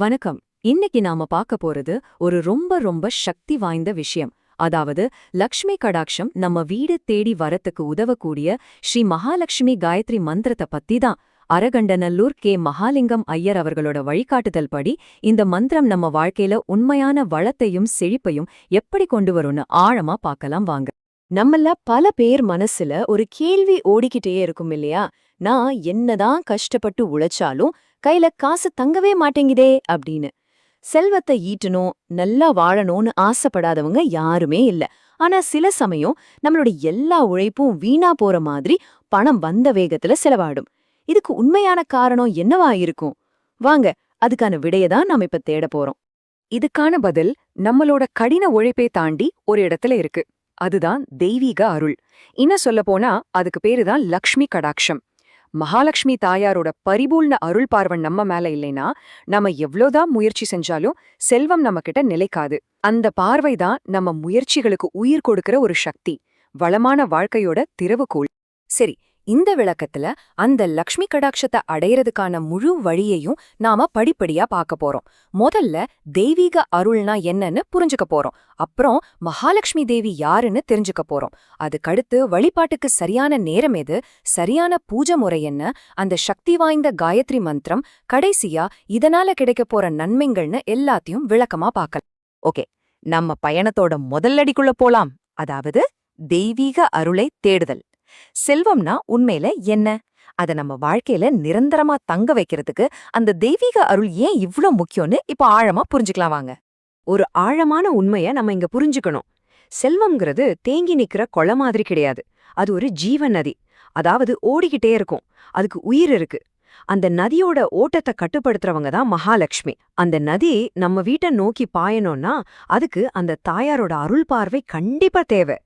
வணக்கம். இன்னைக்கு நாம பார்க்க போறது ஒரு ரொம்ப ரொம்ப சக்தி வாய்ந்த விஷயம். அதாவது லக்ஷ்மி கடாட்சம் நம்ம வீடு தேடி வரத்துக்கு உதவக்கூடிய ஸ்ரீ மகாலட்சுமி காயத்ரி மந்திரத்தை பத்தி தான். அரகண்டநல்லூர் கே. மகாலிங்கம் ஐயர் அவர்களோட வழிகாட்டுதல் படி இந்த மந்திரம் நம்ம வாழ்க்கையில உண்மையான வளத்தையும் செழிப்பையும் எப்படி கொண்டு வரும்னு ஆழமா பார்க்கலாம் வாங்க. நம்மள பல பேர் மனசுல ஒரு கேள்வி ஓடிக்கிட்டே இருக்கும் இல்லையா? நான் என்னதான் கஷ்டப்பட்டு உழைச்சாலும் கையில காசு தங்கவே மாட்டேங்குதே அப்படின்னு. செல்வத்தை ஈட்டணும் நல்லா வாழணும்னு ஆசைப்படாதவங்க யாருமே இல்ல. ஆனா சில சமயம் நம்மளோட எல்லா உழைப்பும் வீணா போற மாதிரி பணம் வந்த வேகத்துல செலவாடும் இதுக்கு உண்மையான காரணம் என்னவா இருக்கும்? வாங்க அதுக்கான விடைய தான் நாம இப்ப தேட போறோம். இதுக்கான பதில் நம்மளோட கடின உழைப்பை தாண்டி ஒரு இடத்துல இருக்கு. அதுதான் தெய்வீக அருள். இன்னும் சொல்ல போனா அதுக்கு பேரு தான் லக்ஷ்மி கடாட்சம். மகாலட்சுமி தாயாரோட பரிபூர்ண அருள் பார்வன் நம்ம மேல இல்லைனா நம்ம எவ்வளோதான் முயற்சி செஞ்சாலும் செல்வம் நம்ம கிட்ட நிலைக்காது. அந்த பார்வை தான் நம்ம முயற்சிகளுக்கு உயிர் கொடுக்கிற ஒரு சக்தி வளமான வாழ்க்கையோட திறவுகோள் சரி இந்த விளக்கத்துல அந்த லக்ஷ்மி கடாட்சத்தை அடையறதுக்கான முழு வழியையும் நாம படிப்படியா பார்க்க போறோம். முதல்ல தெய்வீக அருள்னா என்னன்னு புரிஞ்சுக்க போறோம். அப்புறம் மகாலட்சுமி தேவி யாருன்னு தெரிஞ்சுக்க போறோம். அதுக்கடுத்து வழிபாட்டுக்கு சரியான நேரம் எது? சரியான பூஜை முறை என்ன? அந்த சக்தி வாய்ந்த காயத்ரி மந்திரம் கடைசியா இதனால கிடைக்க போற நன்மைகள்னு எல்லாத்தையும் விளக்கமா பார்க்கலாம். ஓகே நம்ம பயணத்தோட முதல்லடிக்குள்ள போலாம். அதாவது தெய்வீக அருளை தேடுதல். செல்வம்னா உண்மையில என்ன? அத நம்ம வாழ்க்கையில நிரந்தரமா தங்க வைக்கிறதுக்கு அந்த தெய்வீக அருள் ஏன் இவ்ளோ முக்கியம்னு இப்ப ஆழமா புரிஞ்சுக்கலாம் வாங்க. ஒரு ஆழமான உண்மைய நம்ம இங்க புரிஞ்சுக்கணும். செல்வம்ங்கிறது தேங்கி நிக்கிற கொள மாதிரி கிடையாது. அது ஒரு ஜீவ நதி. அதாவது ஓடிக்கிட்டே இருக்கும். அதுக்கு உயிர் இருக்கு. அந்த நதியோட ஓட்டத்தை கட்டுப்படுத்துறவங்க தான் மகாலட்சுமி. அந்த நதி நம்ம வீட்டை நோக்கி பாயணும்னா அதுக்கு அந்த தாயாரோட அருள் பார்வை கண்டிப்பா தேவை.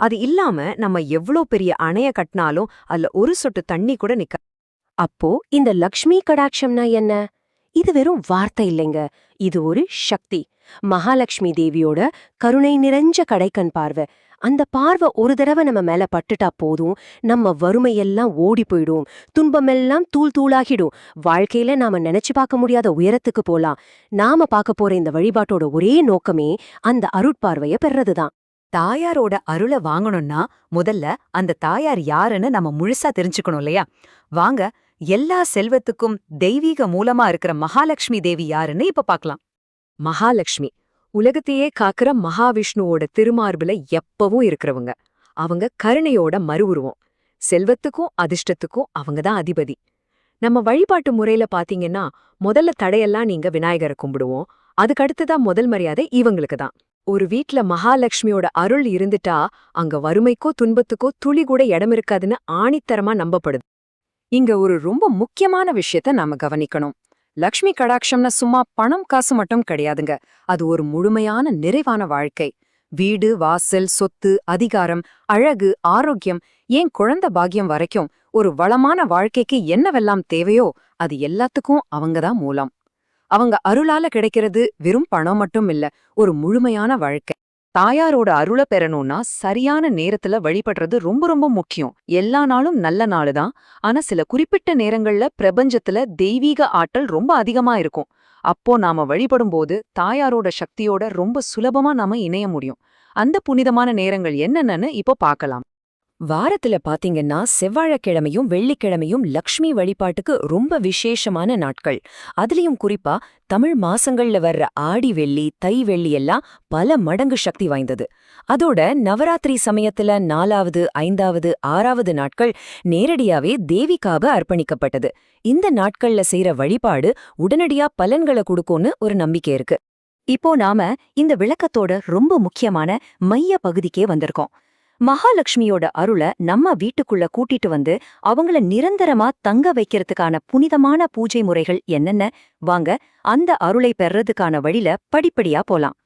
அது இல்லாம நம்ம எவ்ளோ பெரிய அணைய கட்டினாலும் அதுல ஒரு சொட்டு தண்ணி கூட நிக்க அப்போ இந்த லக்ஷ்மி கடாட்சம்னா என்ன? இது வெறும் வார்த்தை இல்லைங்க. இது ஒரு சக்தி. மகாலட்சுமி தேவியோட கருணை நிறைஞ்ச கடைக்கண் பார்வை. அந்த பார்வை ஒரு தடவை நம்ம மேல பட்டுட்டா போதும் நம்ம வறுமையெல்லாம் ஓடி போயிடும் துன்பமெல்லாம் தூள் தூளாகிடும். வாழ்க்கையில நாம நினைச்சு பார்க்க முடியாத உயரத்துக்கு போலாம். நாம பார்க்க போற இந்த வழிபாட்டோட ஒரே நோக்கமே அந்த அருட்பார்வைய பெறதுதான் தாயாரோட அருளை வாங்கணும்னா முதல்ல அந்த தாயார் யாருன்னு நம்ம முழுசா தெரிஞ்சுக்கணும் இல்லையா? வாங்க எல்லா செல்வத்துக்கும் தெய்வீக மூலமா இருக்கிற மகாலட்சுமி தேவி யாருன்னு இப்ப பார்க்கலாம் மகாலட்சுமி. உலகத்தையே காக்கிற மகாவிஷ்ணுவோட திருமார்புல எப்பவும் இருக்கிறவங்க. அவங்க கருணையோட மறுவுருவம். செல்வத்துக்கும் அதிர்ஷ்டத்துக்கும் அவங்க தான் அதிபதி. நம்ம வழிபாட்டு முறையில பாத்தீங்கன்னா முதல்ல தடையெல்லாம் நீங்க விநாயகரை கும்பிடுவோம். அதுக்கடுத்துதான் முதல் மரியாதை இவங்களுக்கு தான். ஒரு வீட்ல மகாலட்சுமியோட அருள் இருந்துட்டா அங்க வறுமைக்கோ துன்பத்துக்கோ துளி கூட இடம் இருக்காதுன்னு ஆணித்தரமா நம்பப்படுது. இங்க ஒரு ரொம்ப முக்கியமான விஷயத்த நாம கவனிக்கணும். லக்ஷ்மி கடாட்சம்னா சும்மா பணம் காசு மட்டும் கிடையாதுங்க. அது ஒரு முழுமையான நிறைவான வாழ்க்கை. வீடு வாசல் சொத்து அதிகாரம் அழகு ஆரோக்கியம் ஏன் குழந்த பாக்கியம் வரைக்கும் ஒரு வளமான வாழ்க்கைக்கு என்னவெல்லாம் தேவையோ அது எல்லாத்துக்கும் அவங்கதான் மூலம். அவங்க அருளால கிடைக்கிறது வெறும் பணம் மட்டும் இல்ல ஒரு முழுமையான வாழ்க்கை. தாயாரோட அருளை பெறணும்னா சரியான நேரத்துல வழிபடுறது ரொம்ப ரொம்ப முக்கியம். எல்லா நாளும் நல்ல நாளு தான். ஆனா சில குறிப்பிட்ட நேரங்கள்ல பிரபஞ்சத்துல தெய்வீக ஆற்றல் ரொம்ப அதிகமா இருக்கும். அப்போ நாம வழிபடும்போது தாயாரோட சக்தியோட ரொம்ப சுலபமா நாம இணைய முடியும். அந்த புனிதமான நேரங்கள் என்னென்னு இப்போ பார்க்கலாம். வாரத்துல பாத்தீங்கன்னா செவ்வாழைக்கிழமையும் வெள்ளிக்கிழமையும் லக்ஷ்மி வழிபாட்டுக்கு ரொம்ப விசேஷமான நாட்கள். அதுலயும் குறிப்பா தமிழ் மாசங்கள்ல வர்ற ஆடி வெள்ளி தை வெள்ளி எல்லாம் பல மடங்கு சக்தி வாய்ந்தது. அதோட நவராத்திரி சமயத்துல நாலாவது ஐந்தாவது ஆறாவது நாட்கள் நேரடியாவே தேவிக்காக அர்ப்பணிக்கப்பட்டது. இந்த நாட்கள்ல செய்யற வழிபாடு உடனடியா பலன்களை கொடுக்கும்னு ஒரு நம்பிக்கை இருக்கு. இப்போ நாம இந்த விளக்கத்தோட ரொம்ப முக்கியமான மைய பகுதிக்கே வந்திருக்கோம். மகாலட்சுமியோட அருளை நம்ம வீட்டுக்குள்ள கூட்டிட்டு வந்து அவங்கள நிரந்தரமா தங்க வைக்கிறதுக்கான புனிதமான பூஜை முறைகள் என்னென்ன? வாங்க அந்த அருளை பெறறதுக்கான வழில படிப்படியா போலாம்.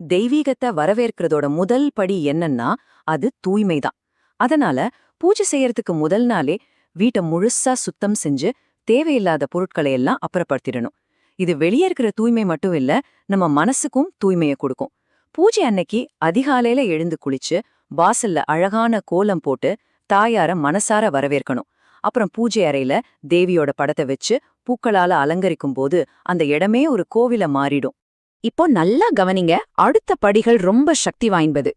தெய்வீகத்தை வரவேற்கிறதோட முதல் படி என்னன்னா அது தூய்மைதான். அதனால பூஜை செய்யறதுக்கு முதல் நாளே வீட்டை முழுசா சுத்தம் செஞ்சு தேவையில்லாத பொருட்களை எல்லாம் அப்புறப்படுத்திடணும். இது வெளியே இருக்கிற தூய்மை மட்டும் இல்ல நம்ம மனசுக்கும் தூய்மையை கொடுக்கும். பூஜை அன்னைக்கு அதிகாலையில எழுந்து குளிச்சு வாசல்ல அழகான கோலம் போட்டு தாயார மனசார வரவேற்கணும். அப்புறம் பூஜை அறையில தேவியோட படத்தை வச்சு பூக்களால அலங்கரிக்கும் போது அந்த இடமே ஒரு கோவில மாறிடும். இப்போ நல்லா கவனிங்க அடுத்த படிகள் ரொம்ப சக்தி வாய்ந்தது.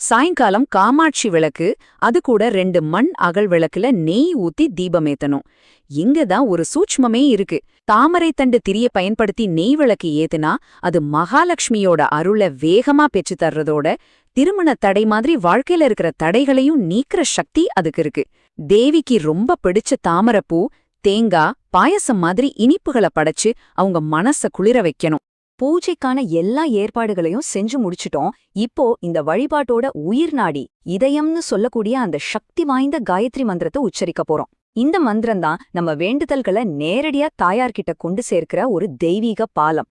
சாயங்காலம் காமாட்சி விளக்கு அது கூட ரெண்டு மண் அகல் விளக்குல நெய் ஊத்தி தீபமேத்தணும் இங்க தான் ஒரு சூட்ச்மமே இருக்கு. தாமரை தண்டு திரிய பயன்படுத்தி நெய் விளக்கு ஏத்துனா அது மகாலட்சுமியோட அருள வேகமா பெற்று தர்றதோட திருமண தடை மாதிரி வாழ்க்கையில இருக்கிற தடைகளையும் நீக்கிற சக்தி அதுக்கு இருக்கு. தேவிக்கு ரொம்ப பிடிச்ச தாமரைப்பூ தேங்காய் பாயசம் மாதிரி இனிப்புகளை படைச்சு அவங்க மனச குளிர வைக்கணும். பூஜைக்கான எல்லா ஏற்பாடுகளையும் செஞ்சு முடிச்சிட்டோம். இப்போ இந்த வழிபாட்டோட உயிர் நாடி இதயம்னு சொல்லக்கூடிய அந்த சக்தி வாய்ந்த காயத்ரி மந்திரத்தை உச்சரிக்க போறோம். இந்த மந்திரம்தான் நம்ம வேண்டுதல்களை நேரடியா தாயார்கிட்ட கொண்டு சேர்க்கிற ஒரு தெய்வீக பாலம்.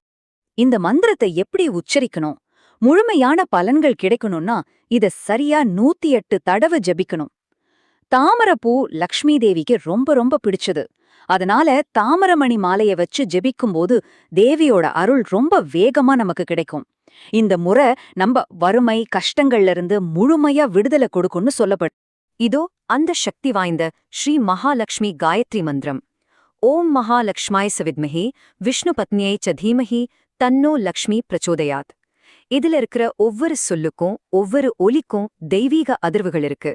இந்த மந்திரத்தை எப்படி உச்சரிக்கணும்? முழுமையான பலன்கள் கிடைக்கணும்னா இத சரியா நூத்தி எட்டு தடவை ஜெபிக்கணும். தாமரப்பூ லக்ஷ்மி தேவிக்கு ரொம்ப ரொம்ப பிடிச்சது. அதனால தாமரமணி மாலைய வச்சு ஜெபிக்கும்போது தேவியோட அருள் ரொம்ப வேகமா நமக்கு கிடைக்கும். இந்த முறை நம்ம வறுமை கஷ்டங்கள்ல இருந்து முழுமையா விடுதலை கொடுக்கும்னு சொல்லப்படும் இதோ அந்த சக்தி வாய்ந்த ஸ்ரீ மகாலட்சுமி காயத்ரி மந்திரம். ஓம் மகாலட்சுமாய் சவித்மஹி விஷ்ணு பத்னியை ச தீமஹி தன்னோ லக்ஷ்மி பிரச்சோதயாத். இதுல இருக்கிற ஒவ்வொரு சொல்லுக்கும் ஒவ்வொரு ஒலிக்கும் தெய்வீக அதிர்வுகள் இருக்கு.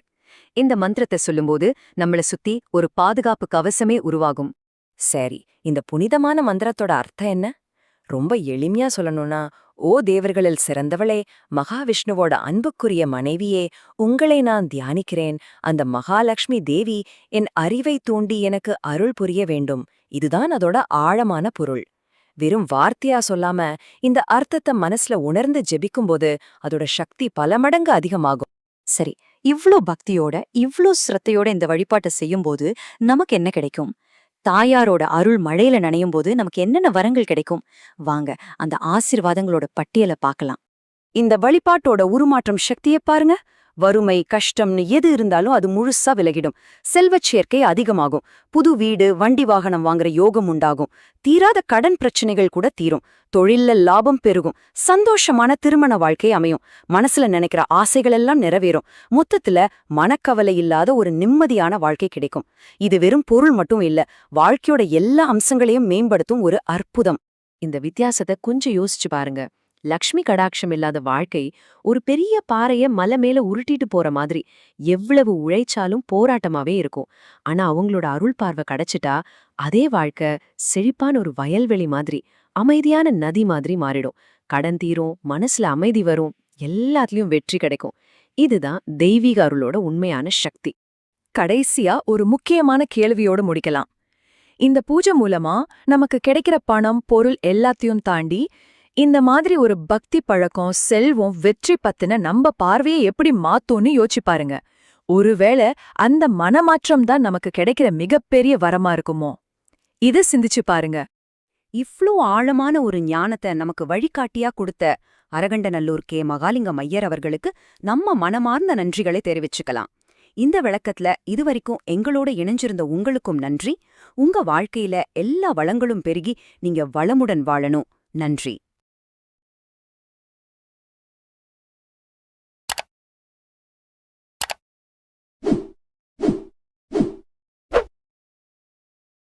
இந்த மந்திரத்தை சொல்லும்போது நம்மள சுத்தி ஒரு பாதுகாப்பு கவசமே உருவாகும். சரி இந்த புனிதமான மந்திரத்தோட அர்த்தம் என்ன? ரொம்ப எளிமையா சொல்லணும்னா ஓ தேவர்களில் சிறந்தவளே மகாவிஷ்ணுவோட அன்புக்குரிய மனைவியே உங்களை நான் தியானிக்கிறேன். அந்த மகாலட்சுமி தேவி என் அறிவை தூண்டி எனக்கு அருள் புரிய வேண்டும். இதுதான் அதோட ஆழமான பொருள். வெறும் வார்த்தையா சொல்லாம இந்த அர்த்தத்தை மனசுல உணர்ந்து ஜெபிக்கும்போது அதோட சக்தி பல மடங்கு அதிகமாகும். சரி இவ்ளோ பக்தியோட இவ்ளோ சிரத்தையோட இந்த வழிபாட்டை செய்யும்போது நமக்கு என்ன கிடைக்கும்? தாயாரோட அருள் மழையில நனையும் போது நமக்கு என்னென்ன வரங்கள் கிடைக்கும்? வாங்க அந்த ஆசிர்வாதங்களோட பட்டியலை பார்க்கலாம். இந்த வழிபாட்டோட உருமாற்றம் சக்தியை பாருங்க. வறுமை கஷ்டம்னு எது இருந்தாலும் அது முழுசா விலகிடும். செல்வச் சேர்க்கை அதிகமாகும். புது வீடு வண்டி வாகனம் வாங்குற யோகம் உண்டாகும். தீராத கடன் பிரச்சனைகள் கூட தீரும். தொழில்ல லாபம் பெருகும். சந்தோஷமான திருமண வாழ்க்கை அமையும். மனசுல நினைக்கிற ஆசைகள் எல்லாம் நிறைவேறும். மொத்தத்துல மனக்கவலை இல்லாத ஒரு நிம்மதியான வாழ்க்கை கிடைக்கும். இது வெறும் பொருள் மட்டும் இல்ல வாழ்க்கையோட எல்லா அம்சங்களையும் மேம்படுத்தும் ஒரு அற்புதம். இந்த வித்தியாசத்தை கொஞ்சம் யோசிச்சு பாருங்க. லக்ஷ்மி கடாட்சம் இல்லாத வாழ்க்கை ஒரு பெரிய பாறைய மலை மேல உருட்டிட்டு போற மாதிரி எவ்வளவு உழைச்சாலும் போராட்டமாவே இருக்கும். ஆனா அவங்களோட அருள் பார்வை கிடைச்சிட்டா அதே வாழ்க்கை செழிப்பான ஒரு வயல்வெளி மாதிரி அமைதியான நதி மாதிரி மாறிடும். கடன் தீரும் மனசுல அமைதி வரும் எல்லாத்துலயும் வெற்றி கிடைக்கும். இதுதான் தெய்வீக அருளோட உண்மையான சக்தி. கடைசியா ஒரு முக்கியமான கேள்வியோட முடிக்கலாம். இந்த பூஜை மூலமா நமக்கு கிடைக்கிற பணம் பொருள் எல்லாத்தையும் தாண்டி இந்த மாதிரி ஒரு பக்தி பழக்கம் செல்வம் வெற்றி பத்தின நம்ம பார்வையை எப்படி மாத்தோன்னு யோசிச்சு பாருங்க. ஒருவேளை அந்த மனமாற்றம் தான் நமக்கு கிடைக்கிற மிகப்பெரிய வரமா இருக்குமோ? இத சிந்திச்சு பாருங்க. இவ்ளோ ஆழமான ஒரு ஞானத்தை நமக்கு வழிகாட்டியா கொடுத்த அரகண்டநல்லூர் கே. மகாலிங்கம் ஐயர் அவர்களுக்கு நம்ம மனமார்ந்த நன்றிகளை தெரிவிச்சுக்கலாம். இந்த விளக்கத்துல இதுவரைக்கும் எங்களோட இணைஞ்சிருந்த உங்களுக்கும் நன்றி. உங்க வாழ்க்கையில எல்லா வளங்களும் பெருகி நீங்க வளமுடன் வாழணும். நன்றி.